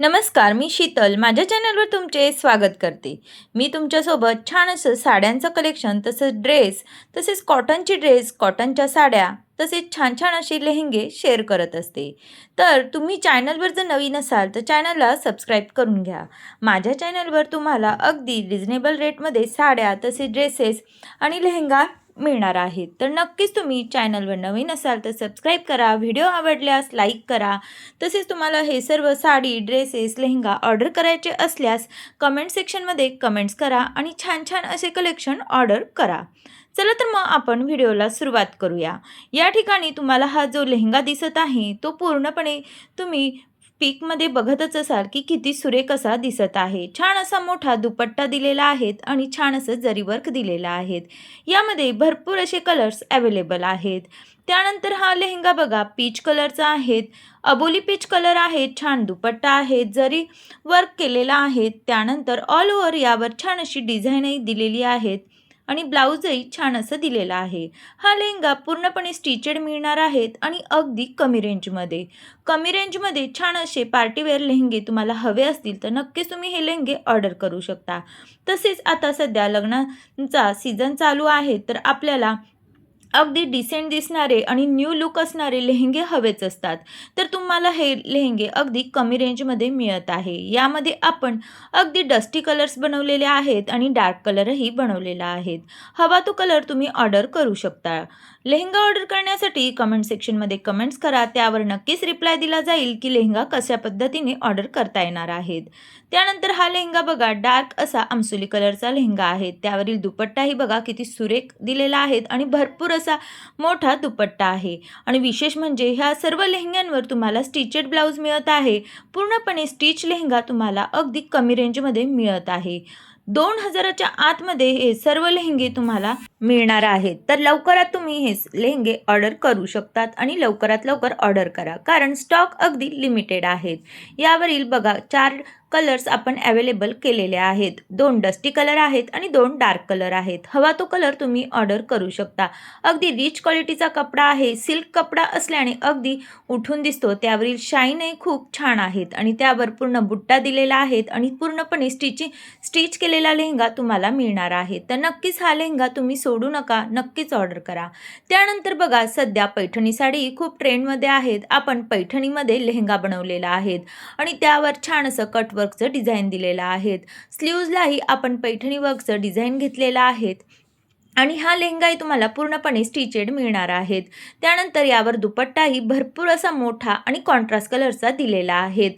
नमस्कार मी शीतल. माझ्या चॅनलवर तुमचे स्वागत करते. मी तुमच्यासोबत छान असं साड्यांचं कलेक्शन तसंच ड्रेस तसेच कॉटनचे ड्रेस कॉटनच्या साड्या तसेच छान छान असे लेहंगे शेअर करत असते. तर तुम्ही चॅनलवर जर नवीन असाल तर चॅनलला सबस्क्राईब करून घ्या. माझ्या चॅनलवर तुम्हाला अगदी रिजनेबल रेटमध्ये साड्या तसेच ड्रेसेस आणि लेहंगा मिळणार आहेत तर नक्कीच तुम्ही चॅनलवर नवीन असाल तर सबस्क्राईब करा व्हिडिओ आवडल्यास लाईक करा. तसेच तुम्हाला हे सर्व साडी ड्रेसेस लेहंगा ऑर्डर करायचे असल्यास कमेंट सेक्शनमध्ये कमेंट्स करा आणि छान छान असे कलेक्शन ऑर्डर करा. चला तर मग आपण व्हिडिओला सुरुवात करूया. या ठिकाणी तुम्हाला हा जो लेहंगा दिसत आहे तो पूर्णपणे तुम्ही पीकमध्ये बघतच असाल की किती सुरेख असा दिसत आहे. छान असा मोठा दुपट्टा दिलेला आहेत आणि छान असं जरीवर्क दिलेला आहेत. यामध्ये भरपूर असे कलर्स अवेलेबल आहेत. त्यानंतर हा लेहंगा बघा पीच कलरचा आहेत अबोली पीच कलर आहे छान दुपट्टा आहे. जरी वर्क केलेला आहे त्यानंतर ऑल ओव्हर यावर छान अशी डिझाईनही दिलेली आहेत. आणि ब्लाऊजही छान असं दिलेलं आहे. हा लेहंगा पूर्णपणे स्टिचेड मिळणार आहेत आणि अगदी कमी रेंजमध्ये. कमी रेंजमध्ये छान असे पार्टीवेअर लेहंगे तुम्हाला हवे असतील तर नक्कीच तुम्ही हे लेहंगे ऑर्डर करू शकता. तसेच आता सध्या लग्नाचा सीझन चालू आहे तर आपल्याला अगदी डिसेंट दिसणारे आणि न्यू लुक असणारे लेहंगे हवेच असतात. तर तुम्हाला हे लेहंगे अगदी कमी रेंजमध्ये मिळत आहे. यामध्ये आपण अगदी डस्टी कलर्स बनवलेले आहेत आणि डार्क कलरही बनवलेला आहेत. हवा तो कलर तुम्ही ऑर्डर करू शकता. लेहंगा ऑर्डर करण्यासाठी कमेंट सेक्शनमध्ये कमेंट्स करा. त्यावर नक्कीच रिप्लाय दिला जाईल की लेहंगा कशा पद्धतीने ऑर्डर करता येणार आहेत. त्यानंतर हा लेहंगा बघा डार्क असा आमसुली कलरचा लेहंगा आहे. त्यावरील दुपट्टाही बघा किती सुरेख दिलेला आहेत आणि भरपूर असा मोठा दुपट्टा आहे. आणि विशेष म्हणजे ह्या सर्व लेहंग्यांवर तुम्हाला स्टिचेड ब्लाऊज मिळत आहे. पूर्णपणे स्टिच लेहंगा तुम्हाला अगदी कमी रेंजमध्ये मिळत आहे. दोन हजाराच्या आतमध्ये हे सर्व लेहंगे तुम्हाला मिळणार आहेत तर लवकरात तुम्ही हे लेहंगे ऑर्डर करू शकतात आणि लवकरात लवकर ऑर्डर करा. कारण स्टॉक अगदी लिमिटेड आहेत. यावरील बघा चार कलर्स आपण अवेलेबल केलेले आहेत. दोन डस्टी कलर आहेत आणि दोन डार्क कलर आहेत. हवा तो कलर तुम्ही ऑर्डर करू शकता. अगदी रिच क्वालिटीचा कपडा आहे. सिल्क कपडा असल्याने अगदी उठून दिसतो. त्यावरील शाईनही खूप छान आहेत आणि त्यावर पूर्ण बुट्टा दिलेला आहेत आणि पूर्णपणे स्टिचिंग स्टिच केलेला लेहंगा तुम्हाला मिळणार आहे. तर नक्कीच हा लेहंगा तुम्ही सोडू नका नक्कीच ऑर्डर करा. त्यानंतर बघा सध्या पैठणी साडी खूप ट्रेंडमध्ये आहेत. आपण पैठणीमध्ये लेहंगा बनवलेला आहेत. आणि त्यावर छान असं कटवर्कचं डिझाईन दिलेलं आहेत. स्लीव्जलाही आपण पैठणी वर्कचं डिझाईन घेतलेलं आहेत. आणि हा लेहंगाही तुम्हाला पूर्णपणे स्टिचेड मिळणार आहेत. त्यानंतर यावर दुपट्टाही भरपूर असा मोठा आणि कॉन्ट्रास्ट कलरचा दिलेला आहेत.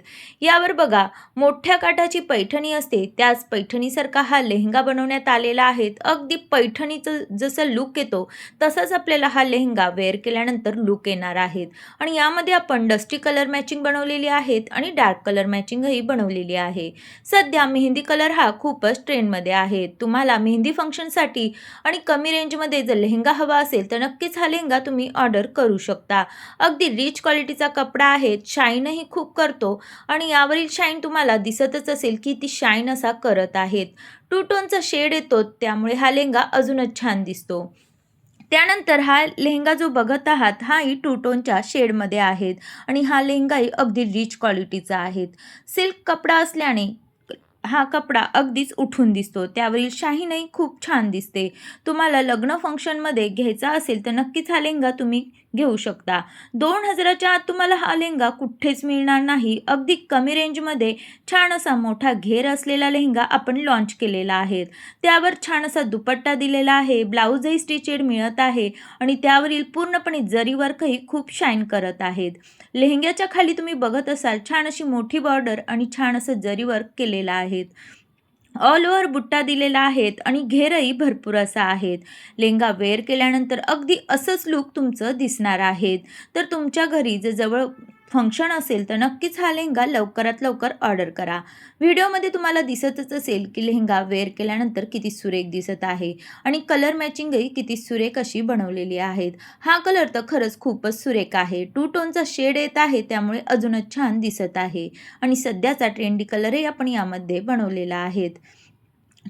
यावर बघा मोठ्या काठाची पैठणी असते त्याच पैठणीसारखा हा लेहंगा बनवण्यात आलेला आहे. अगदी पैठणीचं जसं लुक येतो तसंच आपल्याला हा लेहंगा वेअर केल्यानंतर लुक येणार आहेत. आणि यामध्ये आपण डस्टी कलर मॅचिंग बनवलेली आहेत आणि डार्क कलर मॅचिंगही बनवलेली आहे. सध्या मेहंदी कलर हा खूपच ट्रेंडमध्ये आहे. तुम्हाला मेहंदी फंक्शनसाठी आणि कमी रेंजमध्ये जर लेहंगा हवा असेल तर नक्कीच हा लेहंगा तुम्ही ऑर्डर करू शकता. अगदी रिच क्वालिटीचा कपडा आहे शाईनही खूप करतो आणि यावरील शाईन तुम्हाला दिसतच असेल की ती शाईन असा करत आहेत. टू टोनचा शेड येतो त्यामुळे हा लेहंगा अजूनच छान दिसतो. त्यानंतर हा लेहंगा जो बघत आहात हाही टू टोनच्या शेडमध्ये आहेत आणि हा लेहंगाही अगदी रिच क्वालिटीचा आहेत सिल्क कपडा असल्याने हा कपडा अगदीच उठून दिसतो. त्यावरील शाहीनही खूप छान दिसते. तुम्हाला लग्न फंक्शनमध्ये घ्यायचा असेल तर नक्कीच हा लेहंगा तुम्ही. घेऊ शकता. दोन हजाराच्या आत तुम्हाला हा लेहंगा कुठेच मिळणार नाही. अगदी कमी रेंजमध्ये छान असा मोठा घेर असलेला लेहंगा आपण लॉन्च केलेला आहे. त्यावर छान असा दुपट्टा दिलेला आहे. ब्लाऊजही स्टिचेड मिळत आहे आणि त्यावरील पूर्णपणे जरी वर्कही खूप शाईन करत आहेत. लेहंग्याच्या खाली तुम्ही बघत असाल छान अशी मोठी बॉर्डर आणि छान असं जरी वर्क केलेलं आहे. ऑल ओव्हर बुट्टा दिलेला आहेत आणि घेरही भरपूर असा आहेत. लेंगा वेअर केल्यानंतर अगदी असंच लुक तुमचं दिसणार आहेत. तर तुमच्या घरी जर जवळ फंक्शन असेल तर नक्कीच हा लेहंगा लवकरात लवकर ऑर्डर करा. व्हिडिओमध्ये तुम्हाला दिसतच असेल की लेहंगा वेअर केल्यानंतर किती सुरेख दिसत आहे आणि कलर मॅचिंगही किती सुरेख अशी बनवलेली आहेत. हा कलर तर खरंच खूपच सुरेख आहे. टू टोनचा शेड येत आहे त्यामुळे अजूनच छान दिसत आहे. आणि सध्याचा ट्रेंडी कलरही आपण यामध्ये बनवलेला आहेत.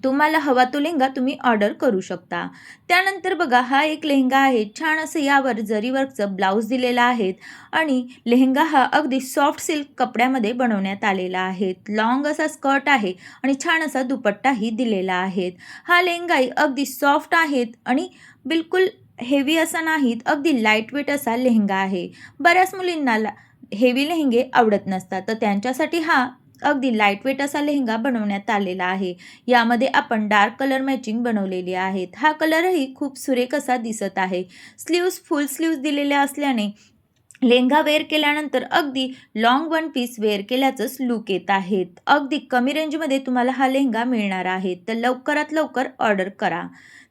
तुम्हाला हवा तो लेहंगा तुम्ही ऑर्डर करू शकता. त्यानंतर बघा हा एक लेहंगा आहे. छान असं यावर जरी वर्कचं ब्लाऊज दिलेला आहे आणि लेहंगा हा अगदी सॉफ्ट सिल्क कपड्यामध्ये बनवण्यात आलेला आहे. लॉंग असा स्कर्ट आहे आणि छान असा दुपट्टाही दिलेला आहे. हा लेहंगाही अगदी सॉफ्ट आहेत आणि बिलकुल हेवी असा नाहीत अगदी लाइट वेट असा लेहंगा आहे. बऱ्याच मुलींना ला हेवी लेहंगे आवडत नसतात. तर त्यांच्यासाठी हा अगदी लाइट वेट असा लेहंगा बनवण्यात आलेला आहे. यामध्ये आपण डार्क कलर मॅचिंग बनवलेली आहेत. हा कलरही खूप सुरेख असा दिसत आहे. स्लीव्स फुल स्लीव्स दिलेल्या असल्याने लेहंगा वेअर केल्यानंतर अगदी लॉंग वन पीस वेअर केल्याचंच लुक येत आहेत. अगदी कमी रेंजमध्ये तुम्हाला हा लेहंगा मिळणार आहे. तर लवकरात लवकर ऑर्डर करा.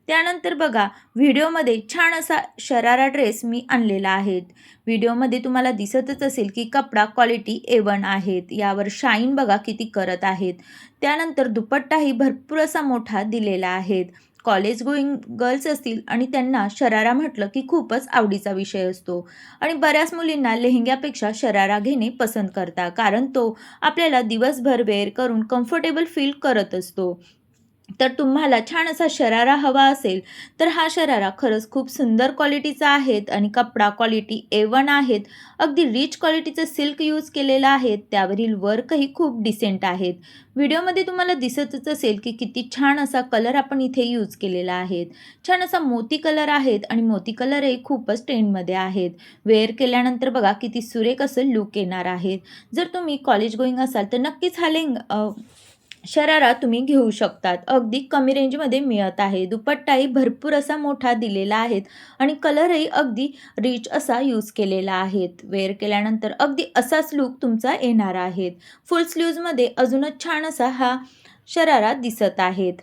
त्यानंतर बघा व्हिडिओमध्ये छान असा शरारा ड्रेस मी आणलेला आहे. व्हिडिओमध्ये तुम्हाला दिसतच असेल की कपडा क्वालिटी एवन आहेत. यावर शाईन बघा किती करत आहेत. त्यानंतर दुपट्टाही भरपूर असा मोठा दिलेला आहे. कॉलेज गोईंग गर्ल्स असतील आणि त्यांना शरारा म्हटलं की खूपच आवडीचा विषय असतो. आणि बऱ्याच मुलींना लेहंग्यापेक्षा शरारा घेणे पसंत करता कारण तो आपल्याला दिवसभर वेअर करून कम्फर्टेबल फील करत असतो. तर तुम्हाला छान असा शरारा हवा असेल तर हा शरारा खरंच खूप सुंदर क्वालिटीचा आहेत आणि कपडा क्वालिटी ए वन आहेत. अगदी रिच क्वालिटीचं सिल्क यूज केलेलं आहे त्यावरील वर्कही खूप डिसेंट आहेत. व्हिडिओमध्ये तुम्हाला दिसतच असेल की किती छान असा कलर आपण इथे यूज केलेला आहे छान असा मोती कलर आहेत आणि मोती कलरही खूपच ट्रेंडमध्ये आहेत. वेअर केल्यानंतर बघा किती सुरेख असं लुक येणार आहेत. जर तुम्ही कॉलेज गोईंग असाल तर नक्कीच हा लेंग शरारा तुम्ही घेऊ शकतात. अगदी कमी रेंजमध्ये मिळत आहे. दुपट्टाही भरपूर असा मोठा दिलेला आहे आणि कलरही अगदी रिच असा यूज केलेला आहे वेअर केल्यानंतर अगदी असाच लूक तुमचा येणार आहे. फुल स्लीव्जमध्ये अजूनच छान असा हा शरारा दिसत आहेत.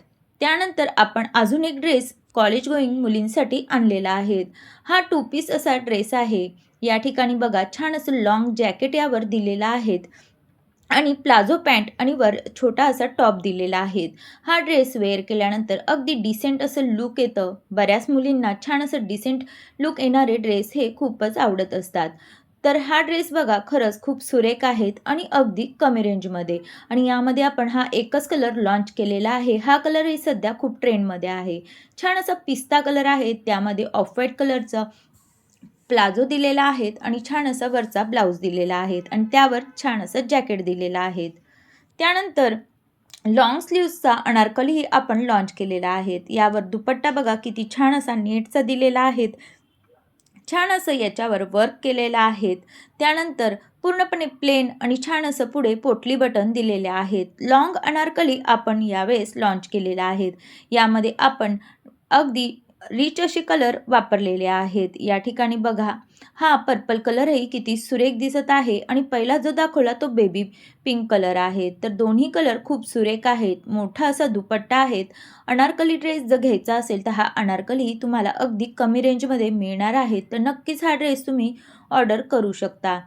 त्यानंतर आपण अजून एक ड्रेस कॉलेज गोईंग मुलींसाठी आणलेला आहे. हा टू पीस असा ड्रेस आहे. या ठिकाणी बघा छान असं लॉंग जॅकेट यावर दिलेला आहेत आणि प्लाझो पॅन्ट आणि वर छोटा असा टॉप दिलेला आहे. हा ड्रेस वेअर केल्यानंतर अगदी डिसेंट असं लुक येतं. बऱ्याच मुलींना छान असं डिसेंट लुक येणारे ड्रेस हे खूपच आवडत असतात. तर हा ड्रेस बघा खरंच खूप सुरेख आहेत आणि अगदी कमी रेंजमध्ये आणि यामध्ये आपण हा एकच कलर लॉन्च केलेला आहे. हा कलरही सध्या खूप ट्रेंडमध्ये आहे. छान असा पिस्ता कलर आहे. त्यामध्ये ऑफ व्हाईट कलरचं प्लाझो दिलेला आहेत आणि छान असा वरचा ब्लाऊज दिलेला आहेत आणि त्यावर छान असं जॅकेट दिलेलं आहे त्यानंतर लॉंग स्लीव्सचा अनारकलीही आपण लॉन्च केलेला आहे. यावर दुपट्टा बघा किती छान असा नेटचा दिलेला आहेत छान असं याच्यावर वर्क केलेलं आहेत त्यानंतर पूर्णपणे प्लेन आणि छान असं पुढे पोटली बटन दिलेले आहेत. लॉंग अनारकली आपण यावेळेस लॉन्च केलेलं आहेत यामध्ये आपण अगदी रिच असे कलर वापरलेले आहेत. या ठिकाणी बघा हा पर्पल कलरही किती सुरेख दिसत आहे आणि पहिला जो दाखवला तो बेबी पिंक कलर आहे. तर दोन्ही कलर खूप सुरेख आहेत. मोठा असा दुपट्टा आहेत अनारकली ड्रेस जर घ्यायचा असेल तर हा अनारकली तुम्हाला अगदी कमी रेंजमध्ये मिळणार आहे. तर नक्कीच हा ड्रेस तुम्ही ऑर्डर करू शकता.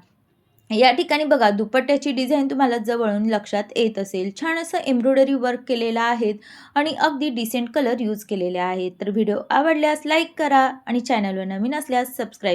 या ठिकाणी बघा दुपट्ट्याची डिझाईन तुम्हाला जवळून लक्षात येत असेल. छान असं एम्ब्रॉयडरी वर्क केलेलं आहेत आणि अगदी डिसेंट कलर यूज केलेले आहेत. तर व्हिडिओ आवडल्यास लाईक करा आणि चॅनलवर नवीन असल्यास सबस्क्राईब